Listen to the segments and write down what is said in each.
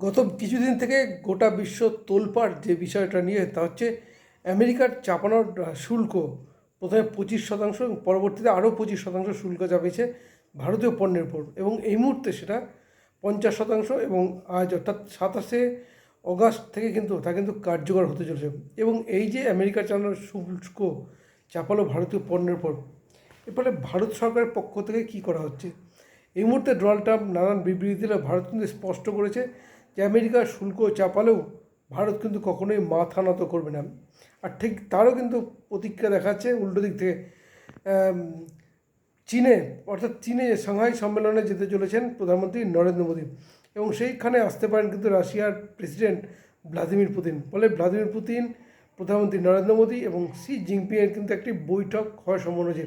গত কিছুদিন থেকে গোটা বিশ্ব তোলপাড় যে বিষয়টা নিয়ে, তা হচ্ছে আমেরিকার চাপানোর শুল্ক প্রথমে পঁচিশ শতাংশ এবং পরবর্তীতে আরও পঁচিশ শতাংশ শুল্ক চাপিয়েছে ভারতীয় পণ্যের উপর। এবং এই মুহূর্তে সেটা পঞ্চাশ শতাংশ এবং আজ অর্থাৎ সাতাশে অগাস্ট থেকে কিন্তু, তা কিন্তু কার্যকর হতে চলেছে। এবং এই যে আমেরিকা চালানোর শুল্ক চাপালো ভারতীয় পণ্যের উপর, এর ফলে ভারত সরকারের পক্ষ থেকে কী করা হচ্ছে? এই মুহূর্তে ডোনাল্ড ট্রাম্প নানান বিবৃতি দিলে ভারত কিন্তু স্পষ্ট করেছে। যে আমেরিকার শুল্ক চাপালেও ভারত কিন্তু কখনোই মাথা নত করবে না। আর ঠিক তারও কিন্তু প্রতিক্রিয়া দেখাচ্ছে উল্টো দিক থেকে চীনে, অর্থাৎ চীনে সাংহাই সম্মেলনে যেতে চলেছেন প্রধানমন্ত্রী নরেন্দ্র মোদী এবং সেইখানে আসতে পারেন কিন্তু রাশিয়ার প্রেসিডেন্ট ভ্লাদিমির পুতিন। ফলে ভ্লাদিমির পুতিন, প্রধানমন্ত্রী নরেন্দ্র মোদী এবং সি জিনপিংয়ের কিন্তু একটি বৈঠক হওয়ার সম্ভাবনা রয়েছে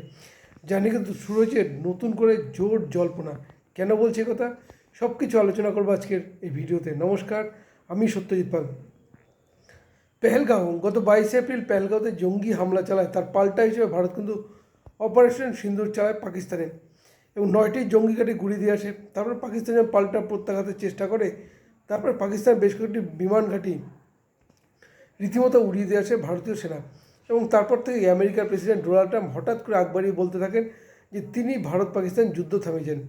নিয়ে কিন্তু শুরু হয়েছে নতুন করে জোর জল্পনা। কেন বলছে কথা? সব কিছু আলোচনা করব আজকের এই ভিডিওতে। নমস্কার, আমি সত্যজিৎ পাল। পেহেলগাঁও, গত বাইশে এপ্রিল পেহেলগাঁওতে জঙ্গি হামলা চালায়, তার পাল্টা হিসেবে ভারত কিন্তু অপারেশন সিন্দুর চালায় পাকিস্তানে। এবং নয়টি জঙ্গি ঘাঁটি গুড়ি দিয়ে আসে, তারপর পাকিস্তান যখন পাল্টা প্রত্যাঘাতের চেষ্টা করে, তারপর পাকিস্তান বেশ কয়েকটি বিমান ঘাঁটি রীতিমতো উড়িয়ে দিয়ে আসে ভারতীয় সেনা। এবং তারপর থেকে আমেরিকার প্রেসিডেন্ট ডোনাল্ড ট্রাম্প হঠাৎ করে আগ বাড়িয়ে বলতে থাকেন যে, তিনি ভারত পাকিস্তান যুদ্ধ থামিয়েছেন।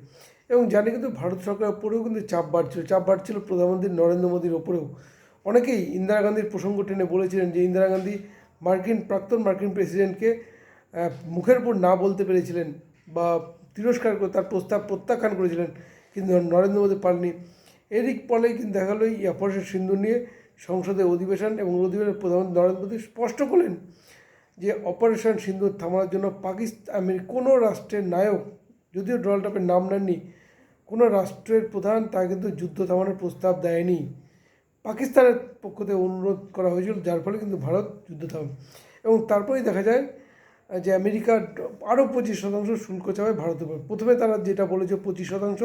এবং জানি কিন্তু ভারত সরকারের উপরেও কিন্তু চাপ বাড়ছিল চাপ বাড়ছিল প্রধানমন্ত্রী নরেন্দ্র মোদীর ওপরেও অনেকেই ইন্দিরা গান্ধীর প্রসঙ্গ টেনে বলেছিলেন যে ইন্দিরা গান্ধী মার্কিন, প্রাক্তন মার্কিন প্রেসিডেন্টকে মুখের উপর না বলতে পেরেছিলেন বা তিরস্কার করে তার প্রস্তাব প্রত্যাখ্যান করেছিলেন, কিন্তু নরেন্দ্র মোদী পারেনি এরই ফলেই কিন্তু দেখা গেলো এই অপারেশন সিন্ধু নিয়ে সংসদে অধিবেশন এবং অধিবেশনে প্রধানমন্ত্রী নরেন্দ্র মোদী স্পষ্ট করলেন যে অপারেশন সিন্ধু থামানোর জন্য পাকিস্তান কোনো রাষ্ট্রের নায়ক যদিও ডোনাল্ড ট্রাম্পের নাম নেননি, কোনো রাষ্ট্রের প্রধান তা কিন্তু যুদ্ধ থামানোর প্রস্তাব দেয়নি। পাকিস্তানের পক্ষ থেকে অনুরোধ করা হয়েছিল, যার ফলে কিন্তু ভারত যুদ্ধ থামে এবং তারপরেই দেখা যায় যে আমেরিকার আরও পঁচিশ শতাংশ শুল্ক চাপায় ভারতের উপর। প্রথমে তারা যেটা বলেছে পঁচিশ শতাংশ,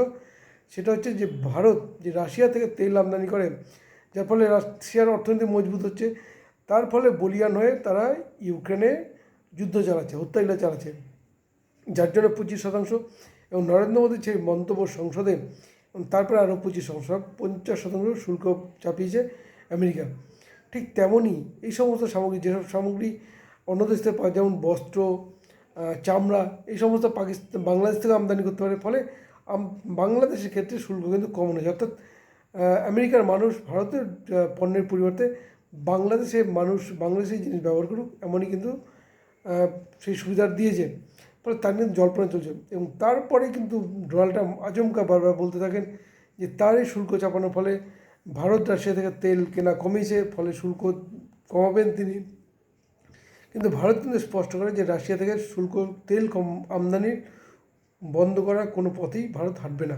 সেটা হচ্ছে যে ভারত, যে রাশিয়া থেকে তেল আমদানি করে, যার ফলে রাশিয়ার অর্থনীতি মজবুত হচ্ছে, তার ফলে বলিয়ান হয়ে তারা ইউক্রেনে যুদ্ধ চালাচ্ছে হত্যাগুলো চালাচ্ছে। যার জন্য পঁচিশ শতাংশ এবং নরেন্দ্র মোদীর সেই মন্তব্য সংসদে তারপরে আরও পঁচিশ শতাংশ পঞ্চাশ শতাংশ শুল্ক চাপিয়েছে আমেরিকা। ঠিক তেমনই এই সমস্ত সামগ্রী, যেসব সামগ্রী অন্য দেশ থেকে যেমন বস্ত্র চামড়া, এই সমস্ত পাকিস্তান, বাংলাদেশ থেকে আমদানি করতে পারে। ফলে বাংলাদেশের ক্ষেত্রে শুল্ক কিন্তু কম হয়েছে অর্থাৎ আমেরিকার মানুষ ভারতের পণ্যের পরিবর্তে বাংলাদেশে মানুষ বাংলাদেশের জিনিস ব্যবহার করুক, এমনই কিন্তু সেই সুবিধা দিয়েছে। ফলে তার কিন্তু জল্পনা চলছে। এবং তারপরে কিন্তু ডোনাল্ড আচমকা বারবার বলতে থাকেন যে তার এই শুল্ক চাপানোর ফলে ভারত রাশিয়া থেকে তেল কেনা কমিয়েছে ফলে শুল্ক কমাবেন তিনি। কিন্তু ভারত কিন্তু স্পষ্ট করে যে রাশিয়া থেকে শুল্ক, তেল কম আমদানির বন্ধ করার কোনো পথেই ভারত হাঁটবে না।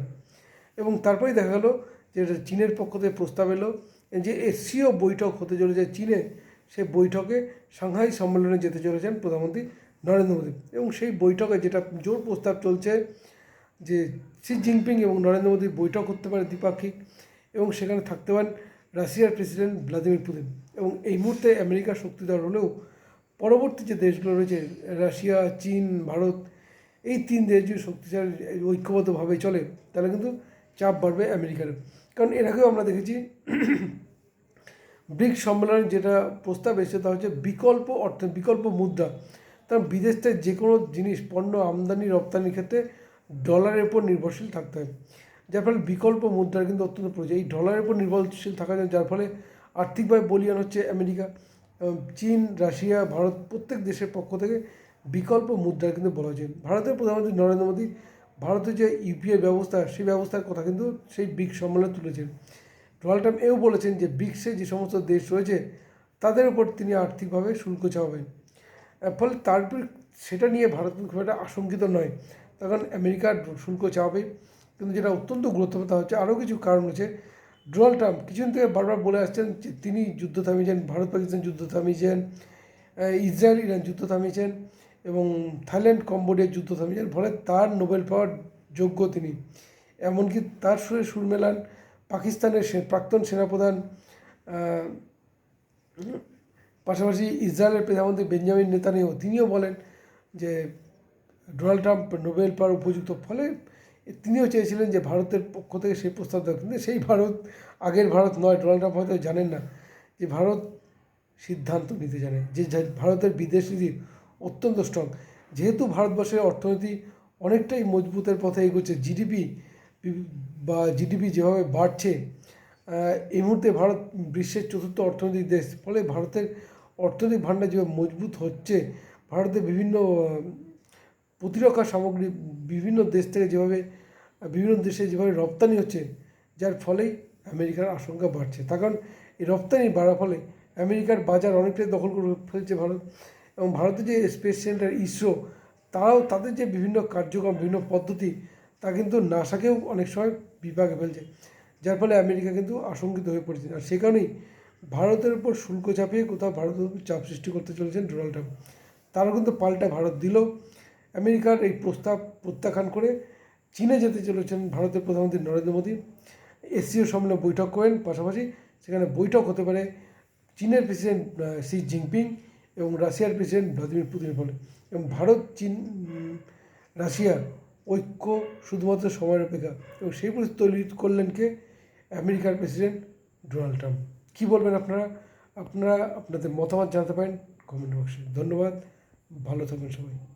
এবং তারপরেই দেখা গেলো যে চীনের পক্ষ থেকে প্রস্তাব এলো যে এসিও বৈঠক হতে চলেছে চীনে। সে বৈঠকে সাংহাই সম্মেলনে যেতে চলেছেন প্রধানমন্ত্রী নরেন্দ্র মোদী। এবং সেই বৈঠকে যেটা জোর প্রস্তাব চলছে যে শি জিনপিং এবং নরেন্দ্র মোদীর বৈঠক করতে পারে দ্বিপাক্ষিক এবং সেখানে থাকতে পারেন রাশিয়ার প্রেসিডেন্ট ভ্লাদিমির পুতিন। এবং এই মুহূর্তে আমেরিকা শক্তিধর হলেও পরবর্তী যে দেশগুলো রয়েছে, রাশিয়া, চীন, ভারত, এই তিন দেশ যদি শক্তিশালী, ঐক্যবদ্ধভাবে চলে, তাহলে কিন্তু চাপ বাড়বে আমেরিকার। কারণ এর আগেও আমরা দেখেছি ব্রিক্স সম্মেলনের যেটা প্রস্তাব এসেছে, তা হচ্ছে বিকল্প অর্থ বিকল্প মুদ্রা। কারণ বিদেশ থেকে যে কোনো জিনিস পণ্য আমদানি রপ্তানির ক্ষেত্রে ডলারের উপর নির্ভরশীল থাকতে হয়। যার ফলে বিকল্প মুদ্রার কিন্তু অত্যন্ত প্রয়োজন। এই ডলারের উপর নির্ভরশীল থাকা যায় যার ফলে আর্থিকভাবে বলিয়ান হচ্ছে আমেরিকা চীন রাশিয়া ভারত প্রত্যেক দেশের পক্ষ থেকে বিকল্প মুদ্রার কিন্তু বলা হয়েছে ভারতের প্রধানমন্ত্রী নরেন্দ্র মোদী ভারতের যে ইউপিআই ব্যবস্থা সেই ব্যবস্থার কথা কিন্তু সেই ব্রিক্স সম্মেলনে তুলেছেন। ডোনাল্ড ট্রাম্প এও বলেছেন যে ব্রিক্সে যে সমস্ত দেশ রয়েছে তাদের উপর তিনি আর্থিকভাবে শুল্ক আহ, ফলে তারপর সেটা নিয়ে ভারত খুব একটা আশঙ্কিত নয়। তখন আমেরিকার শুল্ক চাপাবে। কিন্তু যেটা অত্যন্ত গুরুত্বপূর্ণ তা হচ্ছে আরও কিছু কারণ হচ্ছে ডোনাল্ড ট্রাম্প কিছুদিন থেকে বারবার বলে আসছেন যে তিনি যুদ্ধ থামিয়েছেন, ভারত পাকিস্তান যুদ্ধ থামিয়েছেন ইসরায়েল, ইরান যুদ্ধ থামিয়েছেন এবং থাইল্যান্ড কম্বোডিয়ার যুদ্ধ থামিয়েছেন। ফলে তার নোবেল পাওয়ার যোগ্য তিনি। এমনকি তার সুরে সুর মেলান পাকিস্তানের প্রাক্তন সেনাপ্রধান ইসরায়েলের প্রধানমন্ত্রী বেঞ্জামিন নেতানিয়াহু, তিনিও বলেন যে ডোনাল্ড ট্রাম্প নোবেল পাওয়ার উপযুক্ত ফলে তিনিও চেয়েছিলেন যে ভারতের পক্ষ থেকে সেই প্রস্তাব দেওয়া কিন্তু সেই ভারত, আগের ভারত নয়, ডোনাল্ড ট্রাম্প হয়তো জানেন না যে ভারত সিদ্ধান্ত নিতে জানে, যে ভারতের বিদেশ নীতি অত্যন্ত স্ট্রং যেহেতু ভারতবর্ষের অর্থনীতি অনেকটাই মজবুতের পথে এগোচ্ছে, জিডিপি বা জিডিপি যেভাবে বাড়ছে এই মুহূর্তে ভারত বিশ্বের চতুর্থ অর্থনৈতিক দেশ, ফলে ভারতের অর্থনৈতিক ভাণ্ডার যেভাবে মজবুত হচ্ছে ভারতের বিভিন্ন প্রতিরক্ষা সামগ্রী বিভিন্ন দেশ থেকে যেভাবে, বিভিন্ন দেশে যেভাবে রপ্তানি হচ্ছে, যার ফলেই আমেরিকার আশঙ্কা বাড়ছে। তার কারণ, এই রপ্তানি বাড়ার ফলে আমেরিকার বাজার অনেকটাই দখল করে ফেলছে ভারত। এবং ভারতের যে স্পেস সেন্টার ইসরো, তারাও তাদের যে বিভিন্ন কার্যক্রম, বিভিন্ন পদ্ধতি, তা কিন্তু নাসাকেও অনেক সময় বিপাকে ফেলছে, যার ফলে আমেরিকা কিন্তু আশঙ্কিত হয়ে পড়েছে। আর সে কারণেই ভারতের উপর শুল্ক চাপিয়ে কোথাও ভারতের উপর চাপ সৃষ্টি করতে চলেছেন ডোনাল্ড ট্রাম্প। তারা কিন্তু পাল্টা ভারত দিল। আমেরিকার এই প্রস্তাব প্রত্যাখ্যান করে চীনে যেতে চলেছেন ভারতের প্রধানমন্ত্রী নরেন্দ্র মোদী। এসিও সামনে বৈঠক করেন পাশাপাশি সেখানে বৈঠক হতে পারে চীনের প্রেসিডেন্ট শি জিনপিং এবং রাশিয়ার প্রেসিডেন্ট ভ্লাদিমির পুতিনের ফলে। এবং ভারত চীন উম, রাশিয়া ঐক্য শুধুমাত্র সময়ের অপেক্ষা। এবং সেই পরিস্থিতি তৈরি করলেন কে? আমেরিকার প্রেসিডেন্ট ডোনাল্ড ট্রাম্প। কী বলবেন আপনারা? আপনারা আপনাদের মতামত জানাতে পারেন কমেন্ট বক্সে। ধন্যবাদ। ভালো থাকবেন সবাই।